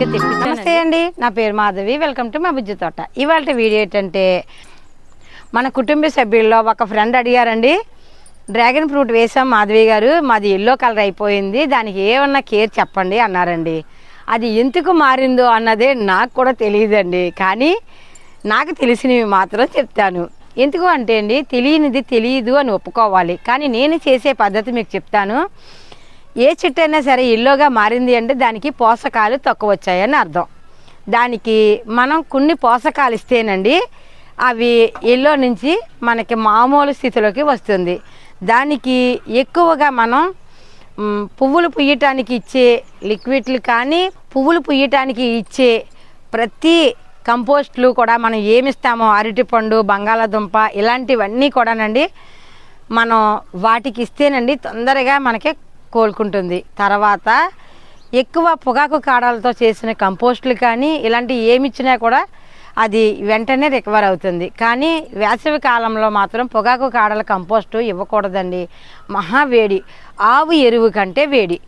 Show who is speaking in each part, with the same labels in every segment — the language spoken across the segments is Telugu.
Speaker 1: అందుకే తెప్పించాను నమస్తే అండి. నా పేరు మాధవి. వెల్కమ్ టు మా బుజ్జి తోట. ఇవాళ వీడియో ఏంటంటే మన కుటుంబ సభ్యుల్లో ఒక ఫ్రెండ్ అడిగారండి. డ్రాగన్ ఫ్రూట్ వేసాం మాధవి గారు. మాది ఎల్లో కలర్ అయిపోయింది. దానికి ఏమన్నా కేర్ చెప్పండి అన్నారండి. అది ఎందుకు మారిందో అన్నదే నాకు కూడా తెలియదండి. కానీ నాకు తెలిసినవి మాత్రం చెప్తాను. ఎందుకు అంటే అండి తెలియనిది తెలియదు అని ఒప్పుకోవాలి. కానీ నేను చేసే పద్ధతి మీకు చెప్తాను. ఏ చెట్టు అయినా సరే ఇల్లుగా మారింది అంటే దానికి పోషకాలు తక్కువ వచ్చాయని అర్థం. దానికి మనం కొన్ని పోషకాలు ఇస్తేనండి అవి ఎల్లో నుంచి మనకి మామూలు స్థితిలోకి వస్తుంది. దానికి ఎక్కువగా మనం పువ్వులు పుయ్యటానికి ఇచ్చే లిక్విడ్లు కానీ పువ్వులు పుయ్యటానికి ఇచ్చే ప్రతి కంపోస్ట్లు కూడా మనం ఏమిస్తామో అరటిపండు బంగాళాదుంప ఇలాంటివన్నీ కూడానండి మనం వాటికి ఇస్తేనండి తొందరగా మనకి కోలుకుంటుంది. తర్వాత ఎక్కువ పొగాకు కాడాలతో చేసిన కంపోస్టులు కానీ ఇలాంటివి ఏమి ఇచ్చినా కూడా అది వెంటనే రికవర్ అవుతుంది. కానీ వేసవి కాలంలో మాత్రం పొగాకు కాడల కంపోస్టు ఇవ్వకూడదండి. మహా వేడి. ఆవు ఎరువు కంటే వేడి.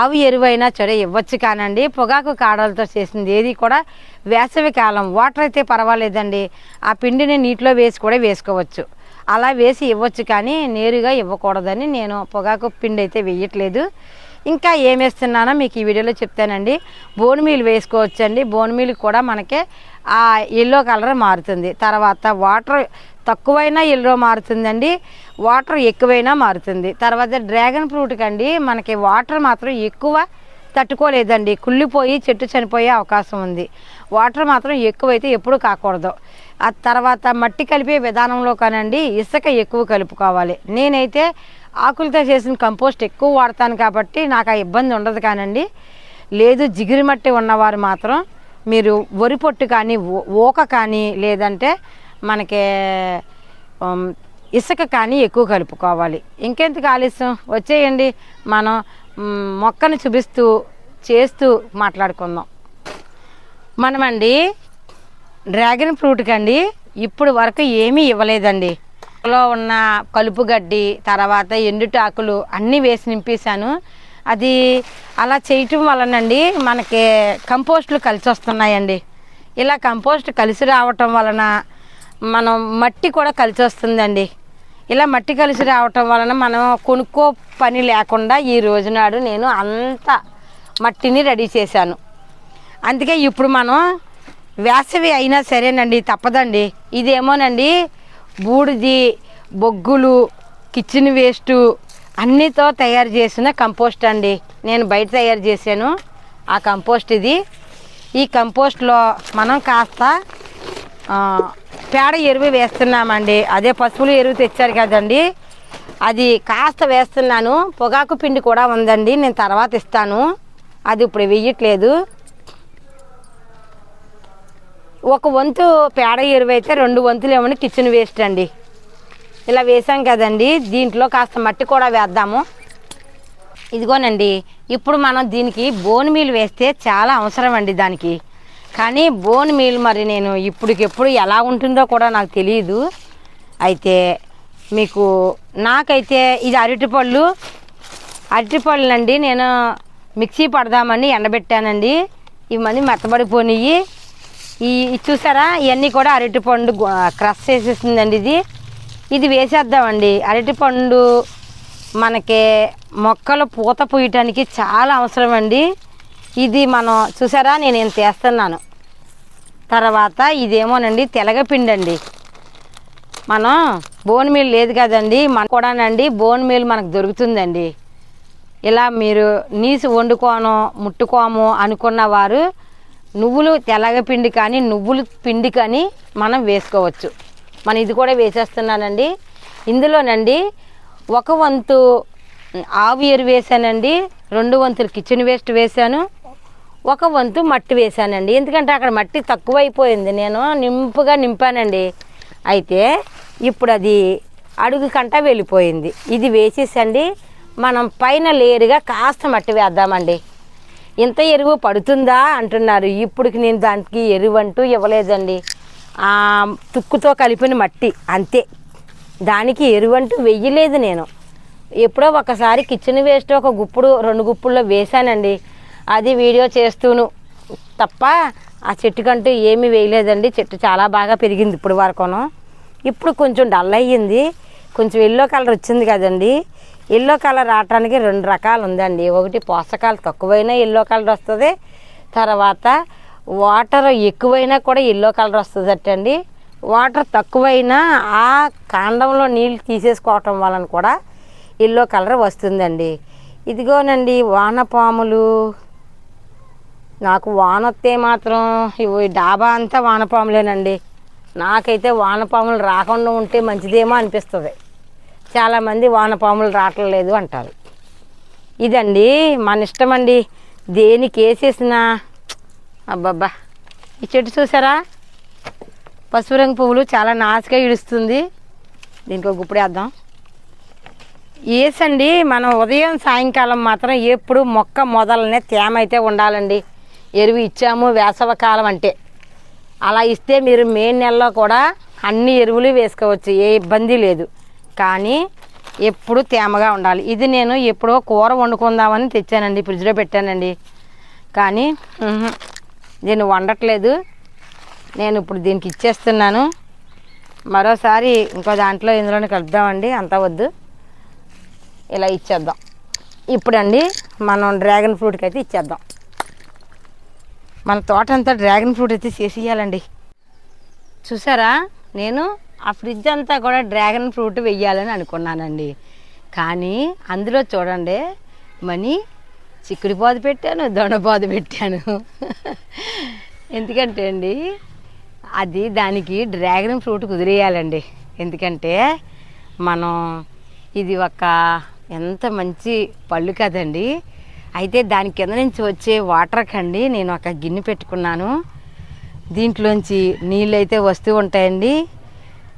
Speaker 1: ఆవు ఎరువైనా చెడ ఇవ్వచ్చు కానండి. పొగాకు కాడలతో చేసింది ఏది కూడా వేసవి కాలం. వాటర్ అయితే పర్వాలేదండి. ఆ పిండిని నీటిలో వేసి కూడా వేసుకోవచ్చు. అలా వేసి ఇవ్వచ్చు కానీ నేరుగా ఇవ్వకూడదని నేను పొగాకు పిండి అయితే వేయట్లేదు. ఇంకా ఏం వేస్తున్నానో మీకు ఈ వీడియోలో చెప్తానండి. బోన్ మీల్ వేసుకోవచ్చండి. బోన్ మీల్ కూడా మనకి ఆ ఎల్లో కలర్ మారుతుంది. తర్వాత వాటర్ తక్కువైనా ఎల్లో మారుతుందండి. వాటర్ ఎక్కువైనా మారుతుంది. తర్వాత డ్రాగన్ ఫ్రూట్ కండి మనకి వాటర్ మాత్రం ఎక్కువ తట్టుకోలేదండి. కుళ్ళిపోయి చెట్టు చనిపోయే అవకాశం ఉంది. వాటర్ మాత్రం ఎక్కువైతే ఎప్పుడు కాకూడదు. ఆ తర్వాత మట్టి కలిపే విధానంలో కానండి ఇసుక ఎక్కువ కలుపుకోవాలి. నేనైతే ఆకులతో చేసిన కంపోస్ట్ ఎక్కువ వాడతాను కాబట్టి నాకు ఆ ఇబ్బంది ఉండదు కానండి. లేదు జిగిరి మట్టి ఉన్నవారు మాత్రం మీరు వరి పొట్టు కానీ ఊక ఓక కానీ లేదంటే మనకి ఇసుక కానీ ఎక్కువ కలుపుకోవాలి. ఇంకెందుకు ఆలస్యం? వచ్చేయండి. మనం మొక్కను చూపిస్తూ చేస్తూ మాట్లాడుకుందాం. మనమండి డ్రాగన్ ఫ్రూట్ కండి ఇప్పుడు వరకు ఏమీ ఇవ్వలేదండి. లో ఉన్న కలుపు గడ్డి తర్వాత ఎండుటాకులు అన్నీ వేసి నింపేశాను. అది అలా చేయటం వలనండి మనకి కంపోస్ట్లు కలిసి వస్తున్నాయండి. ఇలా కంపోస్ట్ కలిసి రావటం వలన మనం మట్టి కూడా కలిసి వస్తుందండి. ఇలా మట్టి కలిసి రావటం వలన మనం కొనుక్కో పని లేకుండా ఈ రోజునాడు నేను అంత మట్టిని రెడీ చేశాను. అందుకే ఇప్పుడు మనం వేసవి అయినా సరేనండి తప్పదండి. ఇదేమోనండి బూడిది బొగ్గులు కిచెన్ వేస్టు అన్నితో తయారు చేసిన కంపోస్ట్ అండి. నేను బయట తయారు చేశాను. ఆ కంపోస్ట్ ఇది. ఈ కంపోస్ట్లో మనం కాస్త పేడ ఎరువు వేస్తున్నామండి. అదే పశువుల ఎరువు తెచ్చారు కదండి. అది కాస్త వేస్తున్నాను. పొగాకు పిండి కూడా ఉందండి. నేను తర్వాత ఇస్తాను. అది ఇప్పుడు వెయ్యట్లేదు ఒక వంతు పేడ ఎరువు అయితే రెండు వంతులు ఏమని కిచెన్ వేస్ట్ అండి. ఇలా వేసాం కదండి. దీంట్లో కాస్త మట్టి కూడా వేద్దాము. ఇదిగోనండి. ఇప్పుడు మనం దీనికి బోన్ మీల్ వేస్తే చాలా అవసరం అండి దానికి. కానీ బోన్ మీల్ మరి నేను ఇప్పటికెప్పుడు ఎలా ఉంటుందో కూడా నాకు తెలియదు అయితే మీకు నాకైతే ఇది అరటిపళ్ళు. అరటిపళ్ళునండి నేను మిక్సీ పడదామని ఎండబెట్టానండి. ఇవన్నీ మెత్తబడిపోయినాయి ఈ చూసారా? ఇవన్నీ కూడా అరటిపండు క్రష్ చేసేసిందండి ఇది. ఇది వేసేద్దామండి. అరటిపండు మనకి మొక్కలు పూత పూయటానికి చాలా అవసరం అండి ఇది మనం చూసారా? నేను ఇంత వేస్తున్నాను తర్వాత ఇదేమోనండి తెలగపిండి అండి మనం బోన్ మీల్ లేదు కదండి మన కూడానండి బోన్ మీల్ మనకు దొరుకుతుందండి. ఇలా మీరు నీసు వండుకోను ముట్టుకోము అనుకున్న వారు నువ్వులు తెల్లగపిండి కానీ నువ్వులు పిండి కానీ మనం వేసుకోవచ్చు. మనం ఇది కూడా వేసేస్తున్నానండి. ఇందులోనండి ఒక వంతు ఆవు ఎరువు వేసానండి రెండు వంతులు కిచెన్ వేస్ట్ వేసాను. ఒక వంతు మట్టి వేసానండి ఎందుకంటే అక్కడ మట్టి తక్కువైపోయింది. నేను నింపుగా నింపానండి. అయితే ఇప్పుడు అది అడుగు కంట వెళ్ళిపోయింది. ఇది వేసేసండి. మనం పైన లేరుగా కాస్త మట్టి వేద్దామండి. ఇంత ఎరువు పడుతుందా అంటున్నారు. ఇప్పటికి నేను దానికి ఎరువు అంటూ ఇవ్వలేదండి. ఆ తుక్కుతో కలిపిన మట్టి అంతే. దానికి ఎరువు అంటూ వెయ్యలేదు నేను. ఎప్పుడో ఒకసారి కిచెన్ వేస్ట్ ఒక గుప్పుడు రెండు గుప్పుల్లో వేశానండి. అది వీడియో చేస్తూను. తప్ప ఆ చెట్టుకంటూ ఏమీ వేయలేదండి. చెట్టు చాలా బాగా పెరిగింది ఇప్పుడు వరకును. ఇప్పుడు కొంచెం డల్ అయ్యింది. కొంచెం ఎల్లో కలర్ వచ్చింది కదండి. ఎల్లో కలర్ రావటానికి రెండు రకాలు ఉందండి. ఒకటి పోషకాలు తక్కువైనా ఎల్లో కలర్ వస్తుంది. తర్వాత వాటర్ ఎక్కువైనా కూడా ఎల్లో కలర్ వస్తుంది అండి వాటర్ తక్కువైనా ఆ కాండంలో నీళ్ళు తీసేసుకోవటం వలన కూడా ఎల్లో కలర్ వస్తుందండి. ఇదిగోనండి వానపాములు నాకు వాన వస్తే మాత్రం ఇవి డాబా అంతా వానపాములేనండి. నాకైతే వానపాములు రాకుండా ఉంటే మంచిదేమో అనిపిస్తుంది. చాలామంది వానపాములు రావట్లేదు అంటారు. ఇదండి మన ఇష్టం అండి దేనికి వేసేసినా అబ్బబ్బా. ఈ చెట్టు చూసారా? పసుపు రంగు పువ్వులు చాలా నాసుగా ఇడుస్తుంది. దీనికి ఒక గుప్పుడు వేద్దాం వేసండి మనం ఉదయం సాయంకాలం మాత్రం ఎప్పుడు మొక్క మొదలనే తేమ అయితే ఉండాలండి. ఎరువు ఇచ్చాము వేసవకాలం అంటే. అలా ఇస్తే మీరు మే నెలలో కూడా అన్ని ఎరువులు వేసుకోవచ్చు ఏ ఇబ్బంది లేదు. కానీ ఎప్పుడు తేమగా ఉండాలి. ఇది నేను ఎప్పుడో కూర వండుకుందామని తెచ్చానండి ఫ్రిడ్జ్లో పెట్టానండి. కానీ దీన్ని వండట్లేదు. నేను ఇప్పుడు దీనికి ఇచ్చేస్తున్నాను. మరోసారి ఇంకో దాంట్లో ఇందులోనే కలుపుదామండి అంతా వద్దు. ఇలా ఇచ్చేద్దాం. ఇప్పుడండి మనం డ్రాగన్ ఫ్రూట్కి అయితే ఇచ్చేద్దాం. మన తోట అంతా డ్రాగన్ ఫ్రూట్ అయితే చేసేయాలండి. చూసారా? నేను ఆ ఫ్రిడ్జ్ అంతా కూడా డ్రాగన్ ఫ్రూట్ వెయ్యాలని అనుకున్నానండి. కానీ అందులో చూడండి మనీ చిక్కుడు పాదు పెట్టాను దొండపాదు పెట్టాను. ఎందుకంటే అండి అది దానికి డ్రాగన్ ఫ్రూట్ కుదిరేయాలండి. ఎందుకంటే మనం ఇది ఒక ఎంత మంచి పళ్ళు కదండి. అయితే దాని కింద నుంచి వచ్చే వాటర్ కండి నేను ఒక గిన్నె పెట్టుకున్నాను. దీంట్లోంచి నీళ్ళు అయితే వస్తూ ఉంటాయండి.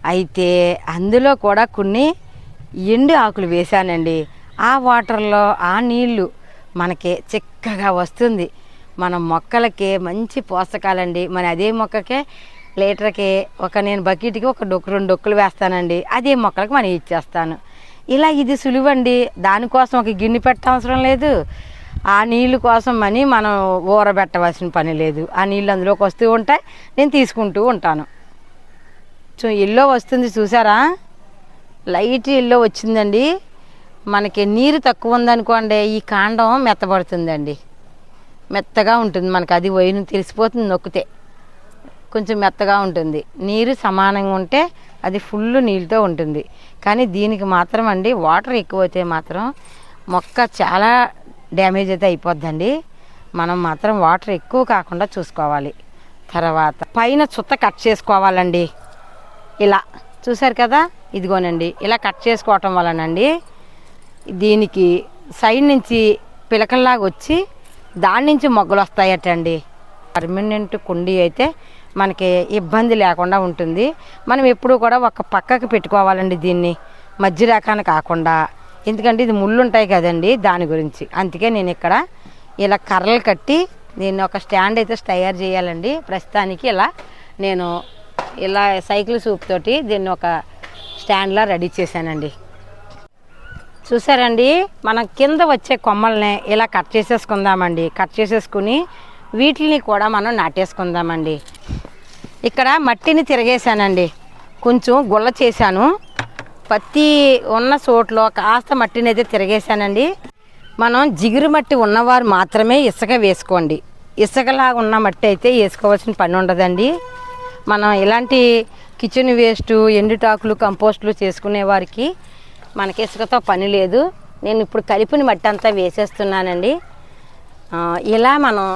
Speaker 1: అయితే అందులో కూడా కొన్ని ఎండు ఆకులు వేశానండి. ఆ వాటర్లో ఆ నీళ్ళు మనకి చిక్కగా వస్తుంది. మన మొక్కలకి మంచి పోషకాలండి. మన అదే మొక్కకే లీటర్కి ఒక నేను బకెట్కి ఒక డొక్కు రెండు డొక్కులు వేస్తానండి. అదే మొక్కలకు మనం ఇచ్చేస్తాను. ఇలా ఇది సులువండి. దానికోసం ఒక గిన్నె పెట్టవసరం లేదు. ఆ నీళ్ళు కోసం అని మనం ఊరబెట్టవలసిన పని లేదు. ఆ నీళ్ళు అందులోకి వస్తూ ఉంటాయి. నేను తీసుకుంటూ ఉంటాను. సో ఎల్లో వస్తుంది చూసారా? లైట్ ఎల్లో వచ్చిందండి. మనకి నీరు తక్కువ ఉందనుకోండి ఈ కాండం మెత్తబడుతుందండి. మెత్తగా ఉంటుంది. మనకి అది వైను తెలిసిపోతుంది నొక్కితే. కొంచెం మెత్తగా ఉంటుంది. నీరు సమానంగా ఉంటే అది ఫుల్ నీళ్ళతో ఉంటుంది. కానీ దీనికి మాత్రం అండి వాటర్ ఎక్కువైతే మాత్రం మొక్క చాలా డ్యామేజ్ అయితే అయిపోద్దండి. మనం మాత్రం వాటర్ ఎక్కువ కాకుండా చూసుకోవాలి. తర్వాత పైన చుత్త కట్ చేసుకోవాలండి. ఇలా చూసారు కదా? ఇదిగోనండి. ఇలా కట్ చేసుకోవటం వలనండి దీనికి సైడ్ నుంచి పిలకల్లాగా వచ్చి దాని నుంచి మొగ్గలు వస్తాయటండి. పర్మనెంట్ కుండీ అయితే మనకి ఇబ్బంది లేకుండా ఉంటుంది. మనం ఎప్పుడూ కూడా ఒక పక్కకి పెట్టుకోవాలండి దీన్ని. మధ్య కాకుండా. ఎందుకంటే ఇది ముళ్ళు ఉంటాయి కదండి దాని గురించి. అందుకే నేను ఇక్కడ ఇలా కర్రలు కట్టి నేను ఒక స్టాండ్ అయితే తయారు చేయాలండి. ప్రస్తుతానికి ఇలా నేను ఇలా సైకిల్ సూప్ తోటి దీన్ని ఒక స్టాండ్లా రెడీ చేశానండి. చూసారండి? మనం కింద వచ్చే కొమ్మల్ని ఇలా కట్ చేసేసుకుందామండి. కట్ చేసేసుకుని వీటిని కూడా మనం నాటేసుకుందామండి. ఇక్కడ మట్టిని తిరగేశానండి. కొంచెం గుల్ల చేశాను. పత్తి ఉన్న చోట్లో కాస్త మట్టిని అయితే తిరగేశానండి. మనం జిగురు మట్టి ఉన్నవారు మాత్రమే ఇసుక వేసుకోండి. ఇసుకలాగా ఉన్న మట్టి అయితే వేసుకోవాల్సిన పని ఉండదండి. మనం ఇలాంటి కిచెన్ వేస్ట్ ఎండుటాకులు కంపోస్టులు చేసుకునే వారికి మనకి ఇసుకతో పని లేదు. నేను ఇప్పుడు కలిపిన మట్టి అంతా వేసేస్తున్నానండి. ఇలా మనం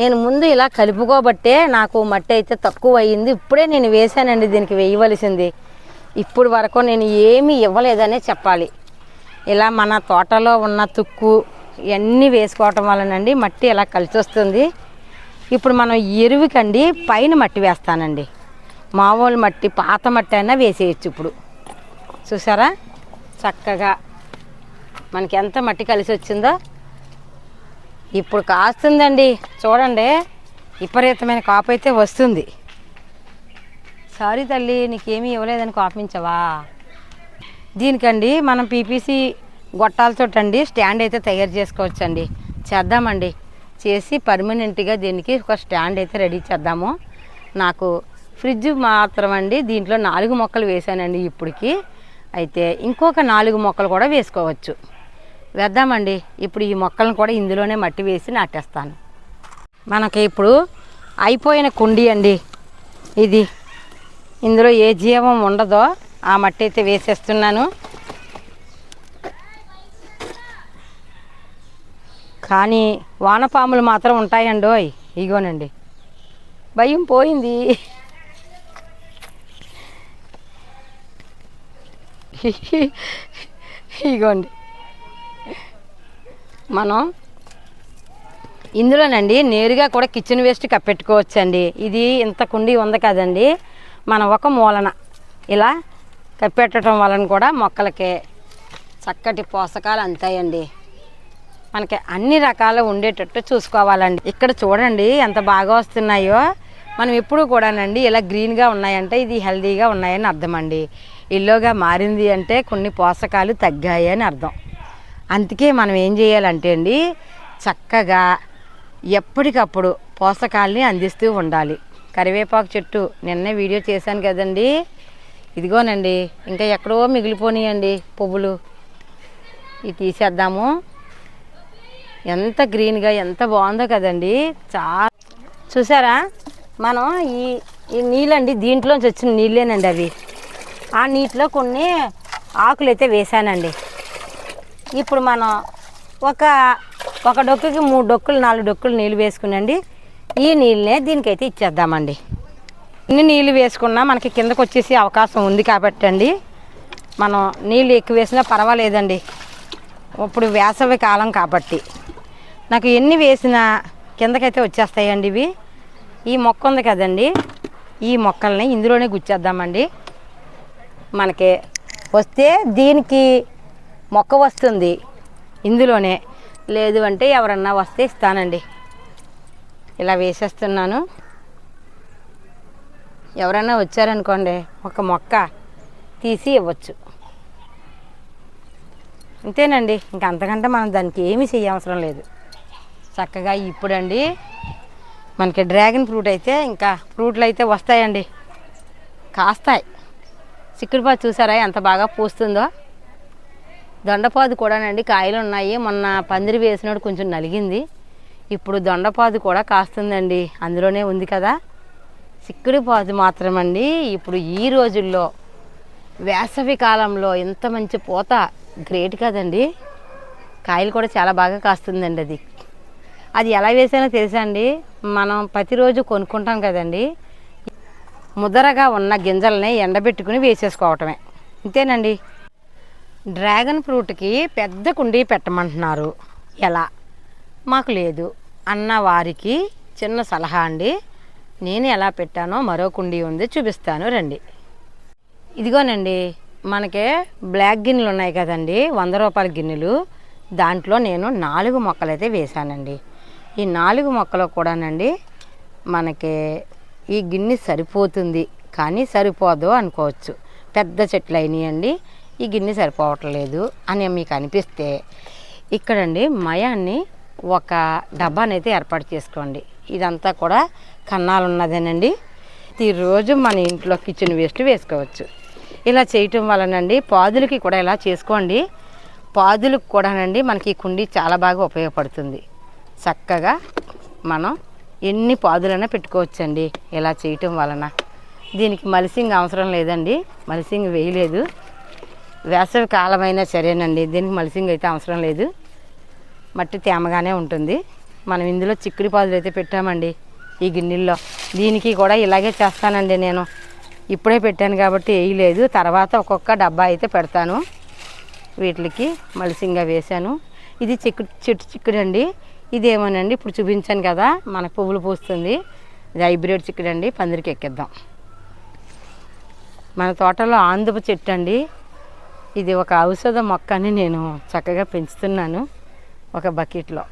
Speaker 1: నేను ముందు ఇలా కలుపుకోబట్టే నాకు మట్టి అయితే తక్కువ అయ్యింది ఇప్పుడే నేను వేశానండి దీనికి వేయవలసింది. ఇప్పుడు వరకు నేను ఏమీ ఇవ్వలేదనే చెప్పాలి. ఇలా మన తోటలో ఉన్న తుక్కు ఇవన్నీ వేసుకోవటం వలనండి మట్టి ఇలా కలిసి వస్తుంది. ఇప్పుడు మనం ఎరువుకండి పైన మట్టి వేస్తానండి. మామూలు మట్టి పాత మట్టి అయినా వేసేయచ్చు ఇప్పుడు. చూసారా? చక్కగా మనకి ఎంత మట్టి కలిసి వచ్చిందో. ఇప్పుడు కాస్తుందండి చూడండి. విపరీతమైన కాపు అయితే వస్తుంది. సారీ తల్లి నీకేమీ ఇవ్వలేదని కోపించవా దీనికండి మనం పీపీసీ గొట్టాలతో అండి స్టాండ్ అయితే తయారు చేసుకోవచ్చండి. చేద్దామండి. చేసి పర్మనెంట్గా దీనికి ఒక స్టాండ్ అయితే రెడీ చేద్దాము. నాకు ఫ్రిడ్జ్ మాత్రం అండి దీంట్లో నాలుగు మొక్కలు వేసానండి ఇప్పటికి. అయితే ఇంకొక నాలుగు మొక్కలు కూడా వేసుకోవచ్చు. వేద్దామండి. ఇప్పుడు ఈ మొక్కలను కూడా ఇందులోనే మట్టి వేసి నాటేస్తాను. మనకి ఇప్పుడు అయిపోయిన కుండీ అండి. ఇది ఇందులో ఏ జీవం ఉండదో ఆ మట్టి అయితే వేసేస్తున్నాను. కానీ వానపాములు మాత్రం ఉంటాయండి ఓయ్ ఇగోనండి. భయం పోయింది. ఇగోండి. మనం ఇందులోనండి నేరుగా కూడా కిచెన్ వేస్ట్ కప్పెట్టుకోవచ్చండి. ఇది ఇంత కుండీ ఉంది కదండి. మనం ఒక మూలన. ఇలా కప్పెట్టడం వలన కూడా మొక్కలకి చక్కటి పోషకాలు అంతాయండి. మనకి అన్ని రకాలు ఉండేటట్టు చూసుకోవాలండి. ఇక్కడ చూడండి ఎంత బాగా వస్తున్నాయో. మనం ఎప్పుడు కూడానండి ఇలా గ్రీన్గా ఉన్నాయంటే ఇది హెల్దీగా ఉన్నాయని అర్థం అండి ఇల్లోగా మారింది అంటే కొన్ని పోషకాలు తగ్గాయి అని అర్థం. అందుకే మనం ఏం చేయాలంటే అండి చక్కగా ఎప్పటికప్పుడు పోషకాలని అందిస్తూ ఉండాలి. కరివేపాకు చెట్టు. నిన్నే వీడియో చేశాను కదండి. ఇదిగోనండి ఇంకా ఎక్కడో మిగిలిపోయినాయండి పువ్వులు. ఇవి తీసేద్దాము. ఎంత గ్రీన్గా ఎంత బాగుందో కదండి. చాలా చూసారా? మనం ఈ ఈ నీళ్ళండి దీంట్లోంచి వచ్చిన నీళ్ళేనండి అవి. ఆ నీటిలో కొన్ని ఆకులు అయితే వేసానండి ఇప్పుడు మనం ఒక ఒక డొక్కుకి మూడు డొక్కులు నాలుగు డొక్కులు నీళ్ళు వేసుకునండి. ఈ నీళ్ళనే దీనికైతే ఇచ్చేద్దామండి. ఇన్ని నీళ్ళు వేసుకున్నా మనకి కిందకు వచ్చేసి అవకాశం ఉంది కాబట్టి అండి మనం నీళ్ళు ఎక్కువ వేసినా పర్వాలేదండి. ఇప్పుడు వేసవి కాలం కాబట్టి. నాకు ఎన్ని వేసినా కిందకైతే వచ్చేస్తాయండి ఇవి. ఈ మొక్క ఉంది కదండి. ఈ మొక్కల్ని ఇందులోనే గుచ్చేద్దామండి. మనకి వస్తే దీనికి మొక్క వస్తుంది. ఇందులోనే. లేదు అంటే ఎవరన్నా వస్తే ఇస్తానండి. ఇలా వేసేస్తున్నాను. ఎవరైనా వచ్చారనుకోండి ఒక మొక్క తీసి ఇవ్వచ్చు. అంతేనండి ఇంక అంతకంటే మనం దానికి ఏమీ చేయవసరం లేదు. చక్కగా ఇప్పుడండి మనకి డ్రాగన్ ఫ్రూట్ అయితే ఇంకా ఫ్రూట్లు అయితే వస్తాయండి. కాస్తాయి. చిక్కుడుపాదు చూసారా ఎంత బాగా పూస్తుందో. దొండపాదు కూడానండి కాయలు ఉన్నాయి. మొన్న పందిరి వేసినప్పుడు కొంచెం నలిగింది. ఇప్పుడు దొండపాదు కూడా కాస్తుందండి. అందులోనే ఉంది కదా. చిక్కుడుపాదు మాత్రమండి. ఇప్పుడు ఈ రోజుల్లో వేసవి కాలంలో ఇంత మంచి పూత గ్రేట్ కదండి. కాయలు కూడా చాలా బాగా కాస్తుందండి అది. అది ఎలా వేసానో తెలుసా అండి? మనం ప్రతిరోజు కొనుక్కుంటాం కదండి. ముదరగా ఉన్న గింజల్ని ఎండబెట్టుకుని వేసేసుకోవటమే. అంతేనండి డ్రాగన్ ఫ్రూట్కి పెద్ద కుండీ పెట్టమంటున్నారు. ఎలా? మాకు లేదు. అన్న వారికి చిన్న సలహా అండి. నేను ఎలా పెట్టానో మరో కుండీ ఉంది చూపిస్తాను రండి. ఇదిగోనండి మనకి బ్లాక్ గిన్నెలు ఉన్నాయి కదండి వంద రూపాయల గిన్నెలు. దాంట్లో నేను నాలుగు మొక్కలైతే వేశానండి. ఈ నాలుగు మొక్కలు కూడానండి మనకి ఈ గిన్నె సరిపోతుంది కానీ సరిపోదు అనుకోవచ్చు. పెద్ద చెట్లు అయినాయండి ఈ గిన్నె సరిపోవట్లేదు అని మీకు అనిపిస్తే ఇక్కడండి మయాన్ని ఒక డబ్బానైతే ఏర్పాటు చేసుకోండి. ఇదంతా కూడా కన్నాలు ఉన్నదేనండి ఈరోజు మన ఇంట్లో కిచెన్ వేస్ట్ వేసుకోవచ్చు. ఇలా చేయటం వలనండి పాదులకి కూడా ఇలా చేసుకోండి. పాదులకు కూడానండి మనకి ఈ కుండీ చాలా బాగా ఉపయోగపడుతుంది. చక్కగా మనం ఎన్ని పాదులైనా పెట్టుకోవచ్చండి ఇలా చేయటం వలన. దీనికి మలిసింగ్ అవసరం లేదండి. మలిసింగ్ వేయలేదు. వేసవి కాలమైనా సరేనండి. దీనికి మలిసింగ్ అయితే అవసరం లేదు. మట్టి తేమగానే ఉంటుంది. మనం ఇందులో చిక్కుడు పాదులు అయితే పెట్టామండి ఈ గిన్నెల్లో. దీనికి కూడా ఇలాగే చేస్తానండి నేను. ఇప్పుడే పెట్టాను కాబట్టి వేయలేదు. తర్వాత ఒక్కొక్క డబ్బా అయితే పెడతాను. వీటికి మలిసింగా వేశాను. ఇది చిక్కుడు చెట్టు చిక్కుడు అండి ఇదేమోనండి ఇప్పుడు చూపించాను కదా మన పువ్వులు పూస్తుంది. ఇది హైబ్రిడ్ చిక్కుడు అండి పందిరికి ఎక్కిద్దాం. మన తోటలో ఆందుపు చెట్టు అండి. ఇది ఒక ఔషధ మొక్క అని నేను చక్కగా పెంచుతున్నాను. ఒక బకెట్లో.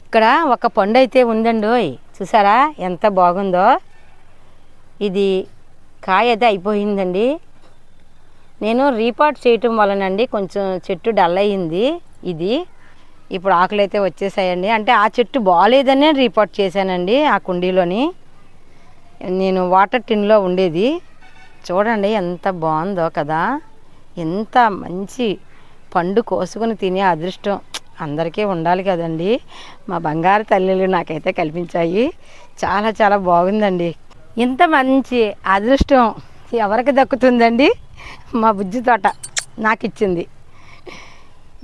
Speaker 1: ఇక్కడ ఒక పండు అయితే ఉందండి చూసారా ఎంత బాగుందో? ఇది కాయ అయితే అయిపోయిందండి. నేను రీపాట్ చేయటం వలనండి కొంచెం చెట్టు డల్ అయ్యింది ఇది. ఇప్పుడు ఆకులు అయితే వచ్చేసాయండి. అంటే ఆ చెట్టు బాగాలేదనే రీపాట్ చేశానండి ఆ కుండీలోని. నేను వాటర్ టిన్లో ఉండేది. చూడండి ఎంత బాగుందో కదా. ఎంత మంచి పండు కోసుకొని తినే అదృష్టం అందరికీ ఉండాలి కదండి. మా బంగారు తల్లిలు నాకైతే కల్పించాయి. చాలా చాలా బాగుందండి. ఇంత మంచి అదృష్టం ఎవరికి దక్కుతుందండి? మా బుజ్జి తోట నాకు ఇచ్చింది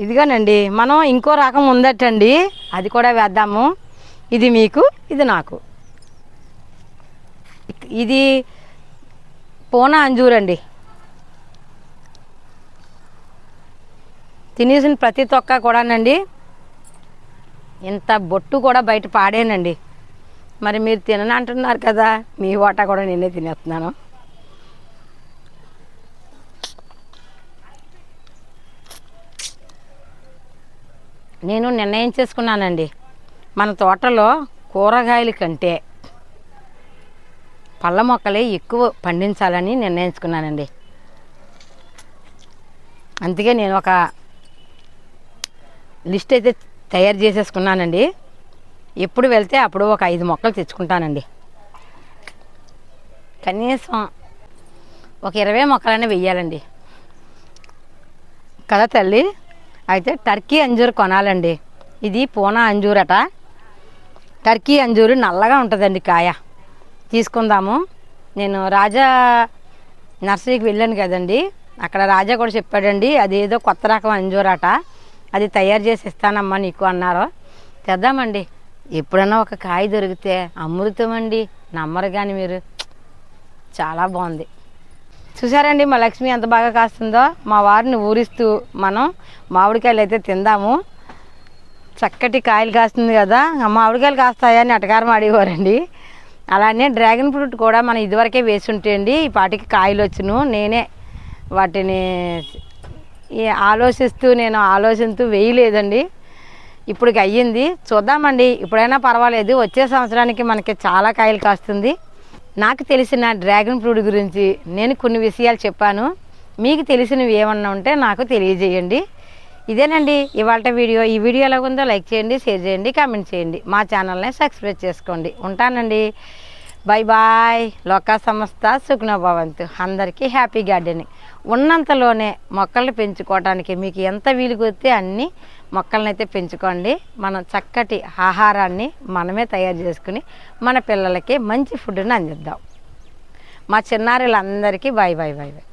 Speaker 1: ఇదిగోనండి మనం ఇంకో రకం ఉందటండి. అది కూడా వేద్దాము. ఇది మీకు ఇది నాకు. ఇది పూన అంజూర్ తినేసిన ప్రతి తొక్క కూడానండి. ఇంత బొట్టు కూడా బయట పాడేనండి. మరి మీరు తినని అంటున్నారు కదా మీ వాటా కూడా నేనే తినేస్తున్నాను. నేను నిర్ణయం చేసుకున్నానండి. మన తోటలో కూరగాయల కంటే పళ్ళ మొక్కలే ఎక్కువ పండించాలని నిర్ణయించుకున్నానండి. అందుకే నేను ఒక లిస్ట్ అయితే తయారు చేసేసుకున్నానండి. ఎప్పుడు వెళ్తే అప్పుడు ఒక ఐదు మొక్కలు తెచ్చుకుంటానండి. కనీసం ఒక ఇరవై మొక్కలనే వెయ్యాలండి. కదా తల్లి? అయితే టర్కీ అంజూరు కొనాలండి. ఇది పూనా అంజూరట. టర్కీ అంజూరు నల్లగా ఉంటుందండి కాయ. తీసుకుందాము. నేను రాజా నర్సరీకి వెళ్ళాను కదండి. అక్కడ రాజా కూడా చెప్పాడండి అదేదో కొత్త రకం అంజూరట. అది తయారు చేసి ఇస్తానమ్మా నీకు అన్నారు? తెద్దామండి. ఎప్పుడన్నా ఒక కాయ దొరికితే అమృతం అండి నమ్మరు కానీ మీరు. చాలా బాగుంది. చూసారండి మా లక్ష్మి ఎంత బాగా కాస్తుందో? మా వారిని ఊరిస్తూ మనం మామిడికాయలు అయితే తిందాము. చక్కటి కాయలు కాస్తుంది కదా. మామిడికాయలు కాస్తాయని అటకారం ఆడేవారండి. అలానే డ్రాగన్ ఫ్రూట్ కూడా మనం ఇదివరకే వేసి ఉంటే అండి ఈ పాటికి కాయలు వచ్చును. నేనే వాటిని ఆలోచిస్తూ నేను ఆలోచిస్తూ వేయలేదండి. ఇప్పటికి అయ్యింది. చూద్దామండి. ఇప్పుడైనా పర్వాలేదు. వచ్చే సంవత్సరానికి మనకి చాలా కాయలు కాస్తుంది. నాకు తెలిసిన డ్రాగన్ ఫ్రూట్ గురించి నేను కొన్ని విషయాలు చెప్పాను. మీకు తెలిసినవి ఏమన్నా ఉంటే నాకు తెలియజేయండి. ఇదేనండి ఇవాళ వీడియో. ఈ వీడియో ఎలా ఉందో లైక్ చేయండి షేర్ చేయండి కామెంట్ చేయండి. మా ఛానల్ని సబ్స్క్రైబ్ చేసుకోండి. ఉంటానండి. Bye bye. లోకా సంస్థ సుఖ్నభవంతు అందరికీ హ్యాపీ గార్డెనింగ్. ఉన్నంతలోనే మొక్కల్ని పెంచుకోవడానికి మీకు ఎంత వీలు అన్ని మొక్కలనైతే అయితే పెంచుకోండి. మనం చక్కటి ఆహారాన్ని మనమే తయారు చేసుకుని మన పిల్లలకి మంచి ఫుడ్ని అందిద్దాం. మా చిన్నారులందరికీ బాయ్ బాయ్ బాయ్ బాయ్